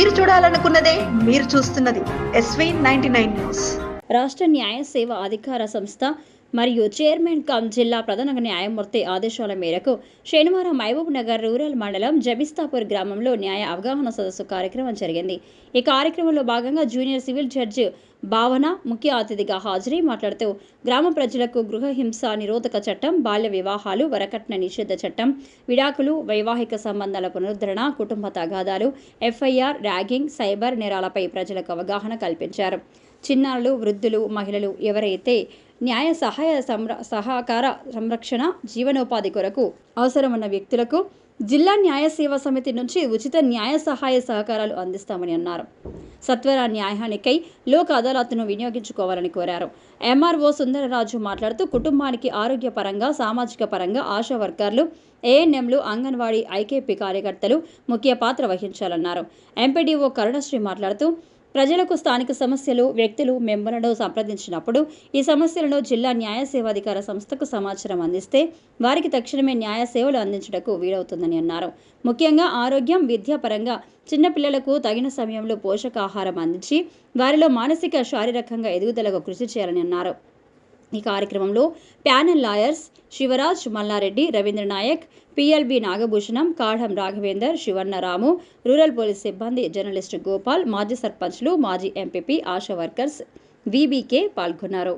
మీరు చూడాలనుకున్నదే మీరు చూస్తున్నది ఎస్వీ నైన్టీ నైన్ న్యూస్. రాష్ట్ర న్యాయ సేవ అధికార సంస్థ మరియు చైర్మన్ కమ్ జిల్లా ప్రధాన న్యాయమూర్తి ఆదేశాల మేరకు శనివారం మహబూబ్ నగర్ రూరల్ మండలం జబిస్తాపూర్ గ్రామంలో న్యాయ అవగాహన సదస్సు కార్యక్రమం జరిగింది. ఈ కార్యక్రమంలో భాగంగా జూనియర్ సివిల్ జడ్జి భావన ముఖ్య అతిథిగా హాజరై మాట్లాడుతూ గ్రామ ప్రజలకు గృహహింస నిరోధక చట్టం బాల్య వివాహాలు వరకట్న నిషేధ చట్టం విడాకులు వైవాహిక సంబంధాల పునరుద్ధరణ కుటుంబ తగాదాలు ఎఫ్ఐఆర్ ర్యాగింగ్ సైబర్ నేరాలపై ప్రజలకు అవగాహన కల్పించారు. చిన్నారులు వృద్ధులు మహిళలు ఎవరైతే న్యాయ సహాయ సంర సహకార సంరక్షణ జీవనోపాధి కొరకు అవసరమున్న వ్యక్తులకు జిల్లా న్యాయ సేవా సమితి నుంచి ఉచిత న్యాయ సహాయ సహకారాలు అందిస్తామని అన్నారు. సత్వర న్యాయానికై లోక్ అదాలత్ను వినియోగించుకోవాలని కోరారు. ఎంఆర్ఓ సుందరరాజు మాట్లాడుతూ కుటుంబానికి ఆరోగ్యపరంగా సామాజిక పరంగా ఆశా వర్కర్లు ఏఎన్ఎంలు అంగన్వాడీ ఐకేపీ కార్యకర్తలు ముఖ్య పాత్ర వహించాలన్నారు. ఎంపీడీఓ కరుణశ్రీ మాట్లాడుతూ ప్రజలకు స్థానిక సమస్యలు వ్యక్తులు మెంబర్లను సంప్రదించినప్పుడు ఈ సమస్యలను జిల్లా న్యాయ సేవాధికార సంస్థకు సమాచారం అందిస్తే వారికి తక్షణమే న్యాయ సేవలు అందించడకు వీలవుతుందని అన్నారు. ముఖ్యంగా ఆరోగ్యం విద్యాపరంగా చిన్నపిల్లలకు తగిన సమయంలో పోషకాహారం అందించి వారిలో మానసిక శారీరకంగా ఎదుగుదలకు కృషి చేయాలని అన్నారు. ఈ కార్యక్రమంలో panel lawyers Shivraj Mallareddy Ravindra Nayak PLV Nagabhushanam Kadam Raghavender Shivanna Ramu rural police సిబ్బంది జర్నలిస్టు గోపాల్ మాజీ సర్పంచ్లు మాజీ ఎంపీపీ ఆశా వర్కర్స్ వీబీకే పాల్గొన్నారు.